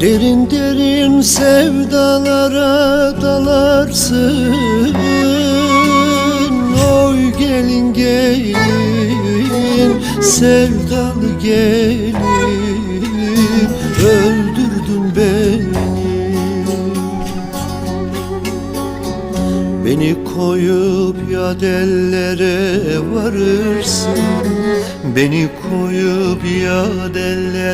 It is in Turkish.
Derin derin sevdalara dalarsın. Oy gelin gelin sevdalı gelin. Öldürdün beni. Beni koyup ya dellere varırsın. Beni koyup ya dellere